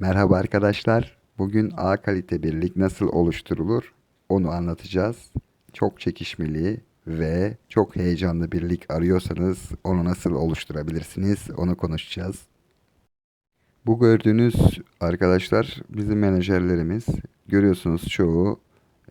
Merhaba arkadaşlar. Bugün A kalite bir lig nasıl oluşturulur onu anlatacağız. Çok çekişmeli ve çok heyecanlı bir lig arıyorsanız onu nasıl oluşturabilirsiniz onu konuşacağız. Bu gördüğünüz arkadaşlar bizim menajerlerimiz. Görüyorsunuz çoğu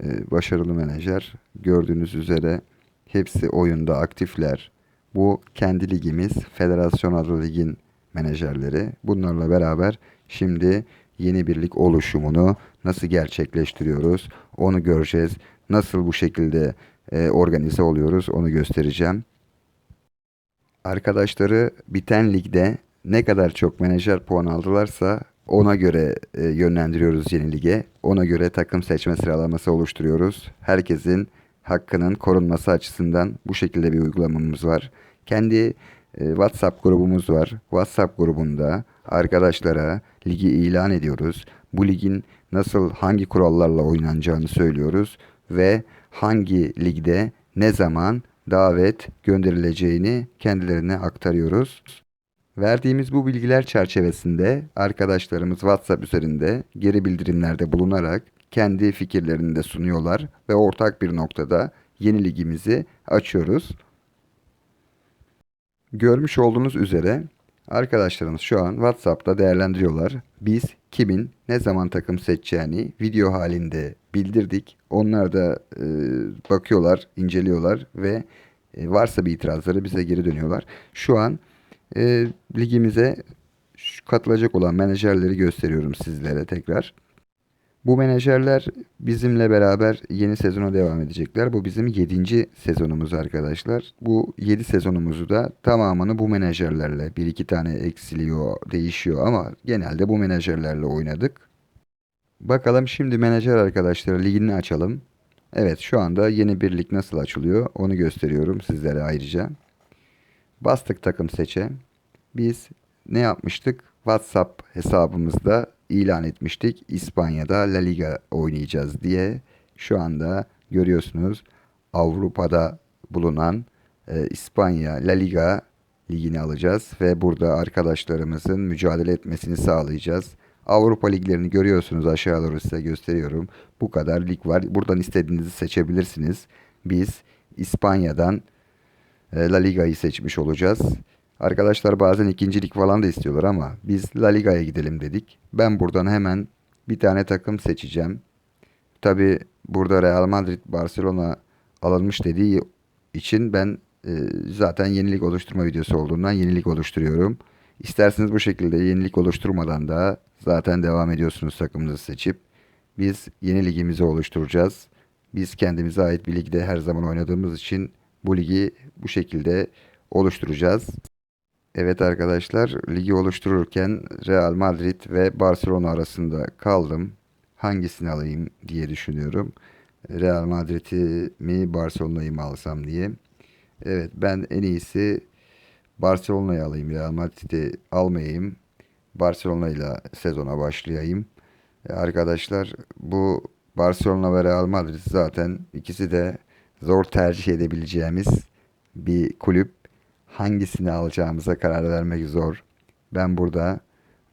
e, başarılı menajer. Gördüğünüz üzere hepsi oyunda aktifler. Bu kendi ligimiz Federasyon adlı ligin menajerleri. Bunlarla beraber şimdi yeni bir lig oluşumunu nasıl gerçekleştiriyoruz onu göreceğiz. Nasıl bu şekilde e, organize oluyoruz onu göstereceğim. Arkadaşları biten ligde ne kadar çok menajer puan aldılarsa ona göre e, yönlendiriyoruz yeni lige. Ona göre takım seçme sıralaması oluşturuyoruz. Herkesin hakkının korunması açısından bu şekilde bir uygulamamız var. Kendi e, WhatsApp grubumuz var. WhatsApp grubunda arkadaşlara ligi ilan ediyoruz. Bu ligin nasıl hangi kurallarla oynanacağını söylüyoruz ve hangi ligde ne zaman davet gönderileceğini kendilerine aktarıyoruz. Verdiğimiz bu bilgiler çerçevesinde arkadaşlarımız WhatsApp üzerinde geri bildirimlerde bulunarak kendi fikirlerini de sunuyorlar ve ortak bir noktada yeni ligimizi açıyoruz. Görmüş olduğunuz üzere arkadaşlarımız şu an WhatsApp'ta değerlendiriyorlar. Biz kimin ne zaman takım seçeceğini video halinde bildirdik. Onlar da e, bakıyorlar, inceliyorlar ve e, varsa bir itirazları bize geri dönüyorlar. Şu an e, ligimize katılacak olan menajerleri gösteriyorum sizlere tekrar. Bu menajerler bizimle beraber yeni sezona devam edecekler. Bu bizim 7. sezonumuz arkadaşlar. Bu 7 sezonumuzu da tamamını bu menajerlerle bir iki tane eksiliyor, değişiyor ama genelde bu menajerlerle oynadık. Bakalım şimdi menajer arkadaşları ligini açalım. Evet şu anda yeni bir lig nasıl açılıyor onu gösteriyorum sizlere ayrıca. Bastık takım seçe. Biz ne yapmıştık? WhatsApp hesabımızda ilan etmiştik. İspanya'da La Liga oynayacağız diye. Şu anda görüyorsunuz Avrupa'da bulunan e, İspanya La Liga ligini alacağız ve burada arkadaşlarımızın mücadele etmesini sağlayacağız. Avrupa liglerini görüyorsunuz aşağı doğru size gösteriyorum. Bu kadar lig var. Buradan istediğinizi seçebilirsiniz. Biz İspanya'dan e, La Liga'yı seçmiş olacağız. Arkadaşlar bazen ikincilik falan da istiyorlar ama biz La Liga'ya gidelim dedik. Ben buradan hemen bir tane takım seçeceğim. Tabi burada Real Madrid, Barcelona alınmış dediği için ben e, zaten yenilik oluşturma videosu olduğundan yenilik oluşturuyorum. İsterseniz bu şekilde yenilik oluşturmadan da zaten devam ediyorsunuz takımınızı seçip. Biz yeni ligimizi oluşturacağız. Biz kendimize ait bir ligde her zaman oynadığımız için bu ligi bu şekilde oluşturacağız. Evet arkadaşlar, ligi oluştururken Real Madrid ve Barcelona arasında kaldım. Hangisini alayım diye düşünüyorum. Real Madrid'i mi Barcelona'yı mı alsam diye. Evet ben en iyisi Barcelona'yı alayım. Real Madrid'i almayayım. Barcelona ile sezona başlayayım. E, Arkadaşlar bu Barcelona ve Real Madrid zaten ikisi de zor tercih edebileceğimiz bir kulüp. Hangisini alacağımıza karar vermek zor. Ben burada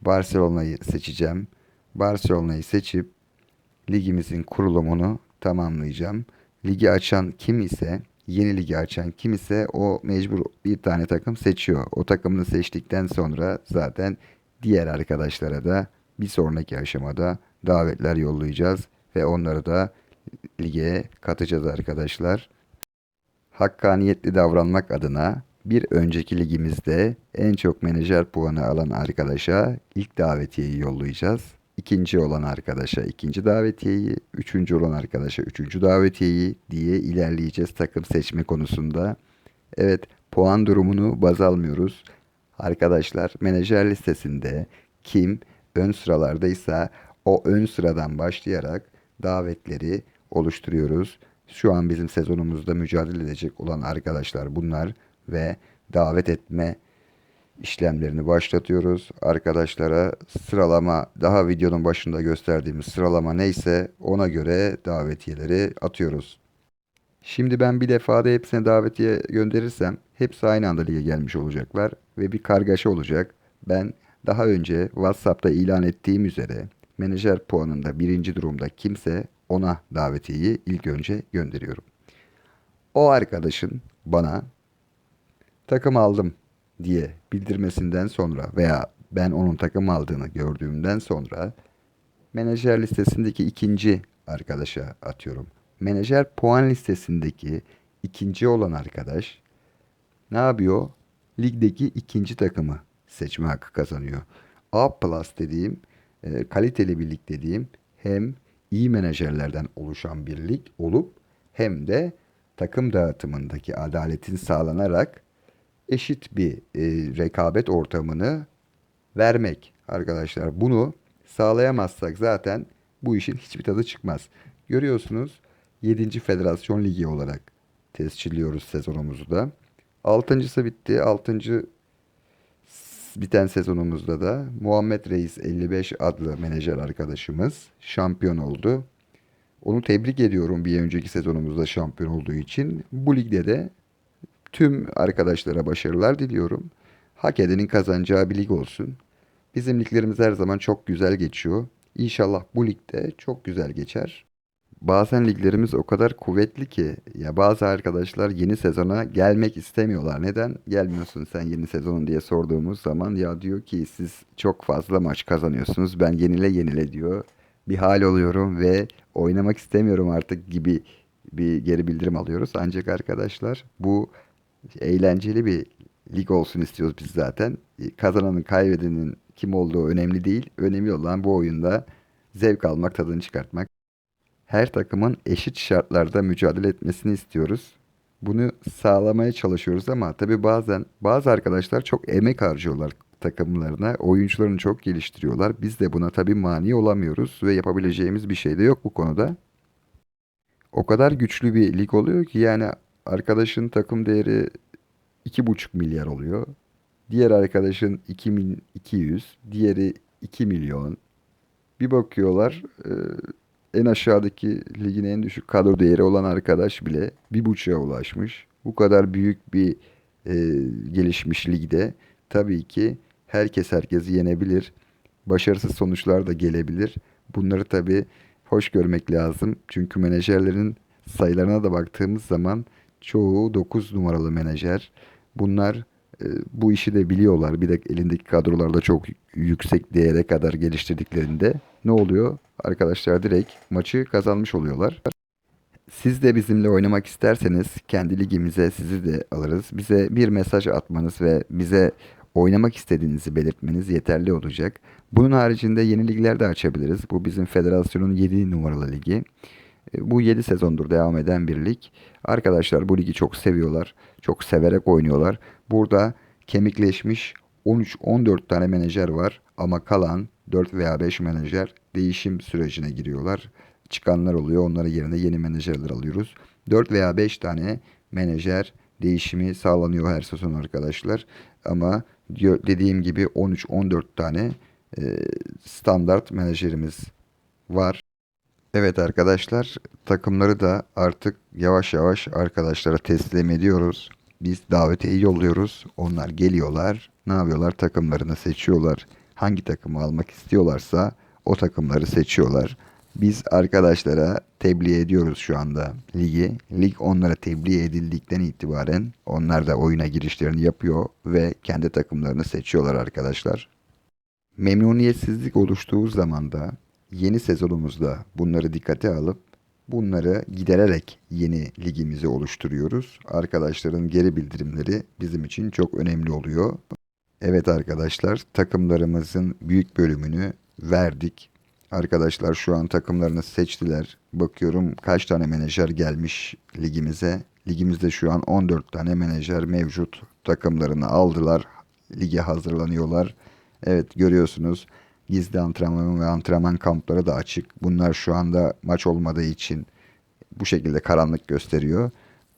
Barcelona'yı seçeceğim. Barcelona'yı seçip ligimizin kurulumunu tamamlayacağım. Ligi açan kim ise, yeni ligi açan kim ise o mecbur bir tane takım seçiyor. O takımını seçtikten sonra zaten diğer arkadaşlara da bir sonraki aşamada davetler yollayacağız ve onları da lige katacağız arkadaşlar. Hakkaniyetli davranmak adına bir önceki ligimizde en çok menajer puanı alan arkadaşa ilk davetiyeyi yollayacağız. İkinci olan arkadaşa ikinci davetiyeyi, üçüncü olan arkadaşa üçüncü davetiyeyi diye ilerleyeceğiz takım seçme konusunda. Evet, puan durumunu baz almıyoruz. Arkadaşlar menajer listesinde kim ön sıralardaysa o ön sıradan başlayarak davetleri oluşturuyoruz. Şu an bizim sezonumuzda mücadele edecek olan arkadaşlar bunlar ve davet etme işlemlerini başlatıyoruz. Arkadaşlara sıralama daha videonun başında gösterdiğimiz sıralama neyse ona göre davetiyeleri atıyoruz. Şimdi ben bir defada hepsine davetiye gönderirsem hepsi aynı anda lige gelmiş olacaklar ve bir kargaşa olacak. Ben Daha önce WhatsApp'ta ilan ettiğim üzere menajer puanında birinci durumda kimse ona davetiyeyi ilk önce gönderiyorum. O arkadaşın bana takım aldım diye bildirmesinden sonra veya ben onun takım aldığını gördüğümden sonra menajer listesindeki ikinci arkadaşa atıyorum. Menajer puan listesindeki ikinci olan arkadaş ne yapıyor? Ligdeki ikinci takımı seçme hakkı kazanıyor. A plus dediğim e, kaliteli bir lig dediğim hem iyi menajerlerden oluşan bir lig olup hem de takım dağıtımındaki adaletin sağlanarak eşit bir e, rekabet ortamını vermek arkadaşlar. Bunu sağlayamazsak zaten bu işin hiçbir tadı çıkmaz. Görüyorsunuz 7. Federasyon Ligi olarak tescilliyoruz sezonumuzu da. 6.sı bitti. 6. biten sezonumuzda da Muhammed Reis 55 adlı menajer arkadaşımız şampiyon oldu. Onu tebrik ediyorum bir önceki sezonumuzda şampiyon olduğu için. Bu ligde de tüm arkadaşlara başarılar diliyorum. Hak edenin kazanacağı bir lig olsun. Bizim liglerimiz her zaman çok güzel geçiyor. İnşallah bu ligde çok güzel geçer. Bazen liglerimiz o kadar kuvvetli ki ya bazı arkadaşlar yeni sezona gelmek istemiyorlar. Neden gelmiyorsun sen yeni sezonun diye sorduğumuz zaman ya diyor ki siz çok fazla maç kazanıyorsunuz. Ben yenile yenile diyor. Bir hal oluyorum ve oynamak istemiyorum artık gibi bir geri bildirim alıyoruz. Ancak arkadaşlar bu eğlenceli bir lig olsun istiyoruz biz zaten. Kazananın kaybedenin kim olduğu önemli değil. Önemli olan bu oyunda zevk almak, tadını çıkartmak. Her takımın eşit şartlarda mücadele etmesini istiyoruz. Bunu sağlamaya çalışıyoruz ama tabii bazen bazı arkadaşlar çok emek harcıyorlar takımlarına. Oyuncularını çok geliştiriyorlar. Biz de buna tabii mani olamıyoruz ve yapabileceğimiz bir şey de yok bu konuda. O kadar güçlü bir lig oluyor ki yani arkadaşın takım değeri 2,5 milyar oluyor. Diğer arkadaşın 2200, diğeri 2 milyon. Bir bakıyorlar e, en aşağıdaki ligin en düşük kadro değeri olan arkadaş bile bir buçuğa ulaşmış. Bu kadar büyük bir e, gelişmiş ligde tabii ki herkes herkesi yenebilir. Başarısız sonuçlar da gelebilir. Bunları tabii hoş görmek lazım. Çünkü menajerlerin sayılarına da baktığımız zaman çoğu 9 numaralı menajer. Bunlar e, bu işi de biliyorlar. Bir de elindeki kadrolarda çok yüksek değere kadar geliştirdiklerinde ne oluyor? Arkadaşlar direkt maçı kazanmış oluyorlar. Siz de bizimle oynamak isterseniz kendi ligimize sizi de alırız. Bize bir mesaj atmanız ve bize oynamak istediğinizi belirtmeniz yeterli olacak. Bunun haricinde yeni ligler de açabiliriz. Bu bizim federasyonun 7 numaralı ligi. E, Bu 7 sezondur devam eden bir lig. Arkadaşlar bu ligi çok seviyorlar. Çok severek oynuyorlar. Burada kemikleşmiş 13-14 tane menajer var ama kalan 4 veya 5 menajer değişim sürecine giriyorlar. Çıkanlar oluyor. Onların yerine yeni menajerler alıyoruz. 4 veya 5 tane menajer değişimi sağlanıyor her sezon arkadaşlar. Ama dediğim gibi 13-14 tane e, standart menajerimiz var. Evet arkadaşlar takımları da artık yavaş yavaş arkadaşlara teslim ediyoruz. Biz davetiye yolluyoruz. Onlar geliyorlar. Ne yapıyorlar? Takımlarını seçiyorlar. Hangi takımı almak istiyorlarsa o takımları seçiyorlar. Biz arkadaşlara tebliğ ediyoruz şu anda ligi. Lig onlara tebliğ edildikten itibaren onlar da oyuna girişlerini yapıyor ve kendi takımlarını seçiyorlar arkadaşlar. Memnuniyetsizlik oluştuğu zaman da yeni sezonumuzda bunları dikkate alıp bunları gidererek yeni ligimizi oluşturuyoruz. Arkadaşların geri bildirimleri bizim için çok önemli oluyor. Evet arkadaşlar takımlarımızın büyük bölümünü verdik. Arkadaşlar şu an takımlarını seçtiler. Bakıyorum kaç tane menajer gelmiş ligimize. Ligimizde şu an 14 tane menajer mevcut. Takımlarını aldılar. Lige hazırlanıyorlar. Evet görüyorsunuz gizli antrenman ve antrenman kampları da açık. Bunlar şu anda maç olmadığı için bu şekilde karanlık gösteriyor.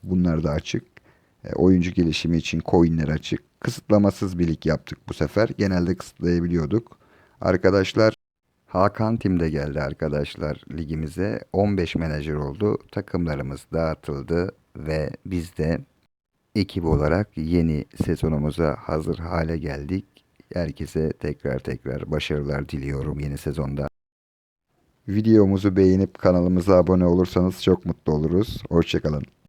Bunlar da açık. E, oyuncu gelişimi için coinler açık. Kısıtlamasız bir lig yaptık bu sefer. Genelde kısıtlayabiliyorduk. Arkadaşlar Hakan Tim de geldi arkadaşlar ligimize. 15 menajer oldu. Takımlarımız dağıtıldı ve biz de ekip olarak yeni sezonumuza hazır hale geldik. Herkese tekrar tekrar başarılar diliyorum yeni sezonda. Videomuzu beğenip kanalımıza abone olursanız çok mutlu oluruz. Hoşçakalın.